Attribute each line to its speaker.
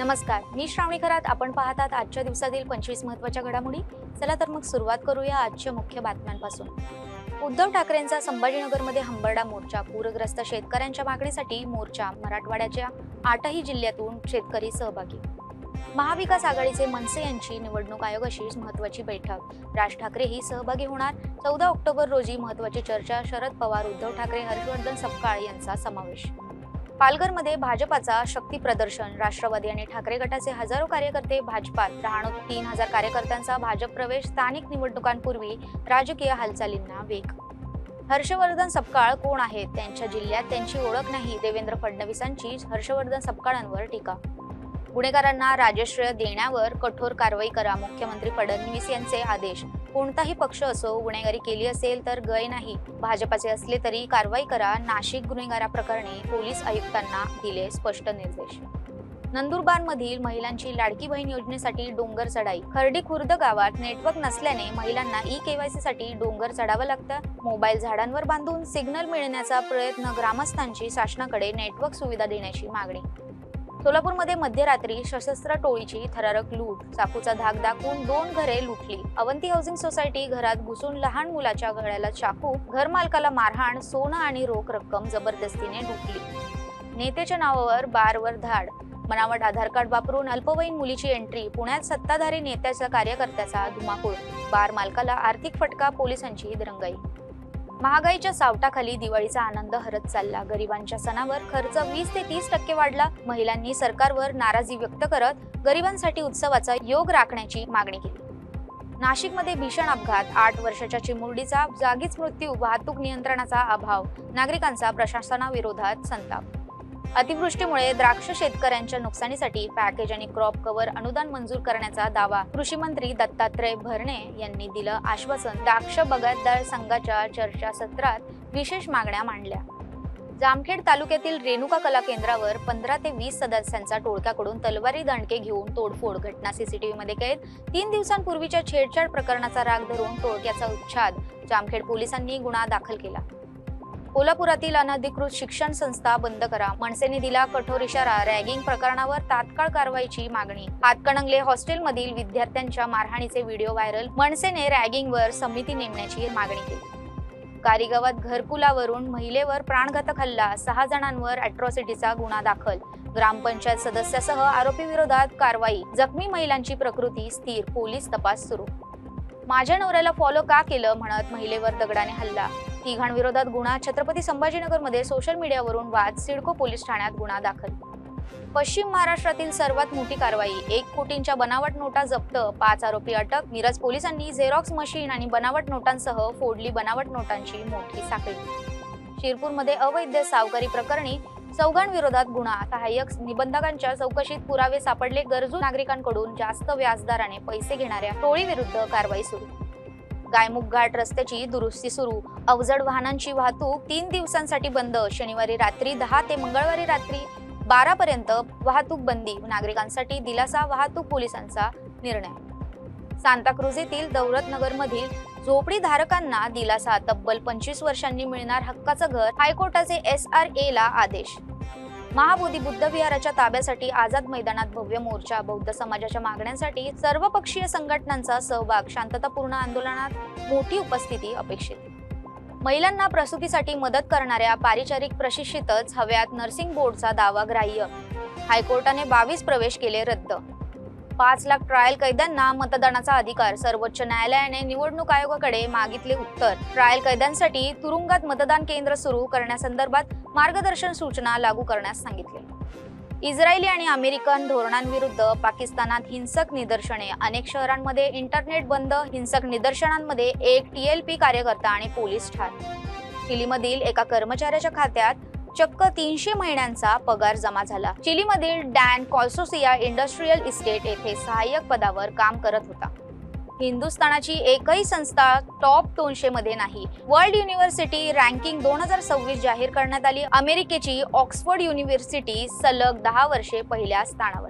Speaker 1: नमस्कार मी श्रावणी खरात. आपण पाहतात आजच्या दिवसातील पंचवीस महत्त्वाच्या घडामोडी. चला तर मग सुरुवात करूया आजच्या मुख्य बातम्यांपासून. उद्धव ठाकरेंचा संभाजीनगरमध्ये हंबरडा मोर्चा. पूरग्रस्त शेतकऱ्यांच्या मागणीसाठी मोर्चा. मराठवाड्याच्या आठही जिल्ह्यातून शेतकरी सहभागी. महाविकास आघाडीचे मनसे यांची निवडणूक आयोगाशी महत्वाची बैठक. राज ठाकरेही सहभागी होणार. चौदा ऑक्टोबर रोजी महत्वाची चर्चा. शरद पवार उद्धव ठाकरे हर्षवर्धन सपकाळ यांचा समावेश. पालघरमध्ये भाजपाचा शक्ती प्रदर्शन. राष्ट्रवादी आणि ठाकरे गटाचे हजारो कार्यकर्ते भाजपात. राहणूक तीन हजार कार्यकर्त्यांचा भाजप प्रवेश स्थानिक निवडणुकांपूर्वी राजकीय हालचालींना वेग. हर्षवर्धन सपकाळ कोण आहेत? त्यांच्या जिल्ह्यात त्यांची ओळख नाही. देवेंद्र फडणवीसांची हर्षवर्धन सपकाळांवर टीका. गुन्हेगारांना राजश्रय देण्यावर कठोर कारवाई करा मुख्यमंत्री फडणवीस यांचे आदेश. कोणताही पक्ष असो गुन्हेगारी केली असेल तर गय नाही. भाजपाचे असले तरी कारवाई करा. नाशिक गुन्हेगाराप्रकरणी पोलीस आयुक्तांना दिले स्पष्ट निर्देश. नंदुरबारमधील महिलांची लाडकी बहीण योजनेसाठी डोंगर चढाई. खर्डी खुर्द गावात नेटवर्क नसल्याने महिलांना ई केवायसी साठी डोंगर चढावं लागतं. मोबाईल झाडांवर बांधून सिग्नल मिळण्याचा प्रयत्न ग्रामस्थांची शासनाकडे नेटवर्क सुविधा देण्याची मागणी. सोलापूरमध्ये मध्यरात्री सशस्त्र टोळीची थरारक लूट. चाकूचा धाक दाखवून दोन घरे लुटली. अवंती हाऊसिंग सोसायटी घरात घुसून लहान मुलाच्या घड्याला चाकू घरमालकाला मारहाण सोनं आणि रोख रक्कम जबरदस्तीने लुटली. नेत्याच्या नावावर बारवर धाड. बनावट आधार कार्ड वापरून अल्पवयीन मुलीची एंट्री पुण्यात सत्ताधारी नेत्याच्या कार्यकर्त्याचा धुमाकूळ. बार मालकाला आर्थिक फटका पोलिसांची दरंगाई. महागाईच्या सावटाखाली दिवाळीचा आनंद हरत चालला. गरिबांच्या सणावर खर्च वीस ते तीस टक्के वाढला. महिलांनी सरकारवर नाराजी व्यक्त करत गरिबांसाठी उत्सवाचा योग राखण्याची मागणी केली. नाशिकमध्ये भीषण अपघात. आठ वर्षाच्या चिमुरडीचा जागीच मृत्यू. वाहतूक नियंत्रणाचा अभाव. नागरिकांचा प्रशासनाविरोधात संताप. अतिवृष्टीमुळे द्राक्ष शेतकऱ्यांच्या नुकसानीसाठी पॅकेज आणि क्रॉप कव्हर अनुदान मंजूर करण्याचा दावा कृषी मंत्री दत्तात्रय भरणे यांनी दिलं आश्वासन. द्राक्ष बगतदार संघाच्या चर्चासत्रात विशेष मागण्या मांडल्या. जामखेड तालुक्यातील रेणुका कला केंद्रावर पंधरा ते वीस सदस्यांचा टोळक्याकडून तलवारी दांडके घेऊन तोडफोड. घटना सीसीटीव्ही मध्ये कैद. तीन दिवसांपूर्वीच्या छेडछाड प्रकरणाचा राग धरून टोळक्याचा उच्छाद. जामखेड पोलिसांनी गुन्हा दाखल केला. कोल्हापुरातील अनधिकृत शिक्षण संस्था बंद करा. मनसेने दिला कठोर इशारा. रॅगिंग प्रकरणावर तात्काळ कारवाईची मागणी. हातकणंगले हॉस्टेलमधील विद्यार्थ्यांच्या मारहाणीचे व्हिडिओ व्हायरल. मनसेने रॅगिंगवर समिती नेमण्याची मागणी केली. कारीगावात घरकुलावरून महिलेवर प्राणघातक हल्ला. सहा जणांवर अॅट्रॉसिटीचा गुन्हा दाखल. ग्रामपंचायत सदस्यासह आरोपी विरोधात कारवाई. जखमी महिलांची प्रकृती स्थिर. पोलीस तपास सुरू. माझ्या नवऱ्याला फॉलो का केलं? म्हणत महिलेवर दगडाने हल्ला. तिघांविरोधात गुन्हा. छत्रपती संभाजीनगरमध्ये सोशल मीडियावरून वाद. सिडको पोलीस ठाण्यात गुन्हा दाखल. पश्चिम महाराष्ट्रातील सर्वात मोठी कारवाई. एक कोटींच्या बनावट नोटा जप्त. पाच आरोपी अटक. मिरज पोलिसांनी झेरॉक्स मशीन आणि बनावट नोटांसह फोडली बनावट नोटांची मोठी साखळी. शिरपूरमध्ये अवैध सावकारी प्रकरणी चौघांविरोधात गुन्हा. सहाय्यक निबंधकांच्या चौकशीत पुरावे सापडले. गरजू नागरिकांकडून जास्त व्याजदराने पैसे घेणाऱ्या टोळीविरुद्ध कारवाई सुरू. गायमुख घाट रस्त्याची दुरुस्ती सुरू. अवजड वाहनांची वाहतूक तीन दिवसांसाठी बंद. शनिवारी रात्री दहा ते मंगळवारी रात्री बारा पर्यंत वाहतूक बंदी. नागरिकांसाठी दिलासा वाहतूक पोलिसांचा निर्णय. सांताक्रुज येथील दौलतनगरमधील झोपडी धारकांना दिलासा. तब्बल पंचवीस वर्षांनी मिळणार हक्काचं घर हायकोर्टाचे एस आर ए ला आदेश. महाबोधी बुद्ध विहाराच्या ताब्यासाठी आझाद मैदानात भव्य मोर्चा बौद्ध समाजाच्या मागण्यांसाठी सर्वपक्षीय संघटनांचा सहभाग शांततापूर्ण आंदोलनात मोठी उपस्थिती अपेक्षित. महिलांना प्रसूतीसाठी मदत करणाऱ्या पारिचारिक प्रशिक्षितच हव्यात नर्सिंग बोर्डचा दावा ग्राह्य. हायकोर्टाने बावीस प्रवेश केले रद्द. पाच लाख ट्रायल कैद्यांना मतदानाचा अधिकार. सर्वोच्च न्यायालयाने निवडणूक आयोगाकडे मागितले उत्तर. ट्रायल कैद्यांसाठी तुरुंगात मतदान केंद्र सुरू करण्यासंदर्भात मार्गदर्शन सूचना लागू करण्यास सांगितले. इस्रायली आणि अमेरिकन धोरणांविरुद्ध पाकिस्तानात हिंसक निदर्शने. अनेक शहरांमध्ये इंटरनेट बंद हिंसक निदर्शनांमध्ये एक टीएलपी कार्यकर्ता आणि पोलीस ठार. दिल्लीमधील एका कर्मचाऱ्याच्या खात्यात चक्क तीनशे महिन्यांचा पगार जमा झाला. चिलीमधील डॅन कॉल्सोसिया इंडस्ट्रीयल इस्टेट येथे सहाय्यक पदावर काम करत होता. हिंदुस्थानाची एकही संस्था टॉप दोनशे मध्ये नाही. वर्ल्ड युनिव्हर्सिटी रँकिंग दोन हजार सव्वीस जाहीर करण्यात आली. अमेरिकेची ऑक्सफर्ड युनिव्हर्सिटी सलग दहा वर्षे पहिल्या स्थानावर.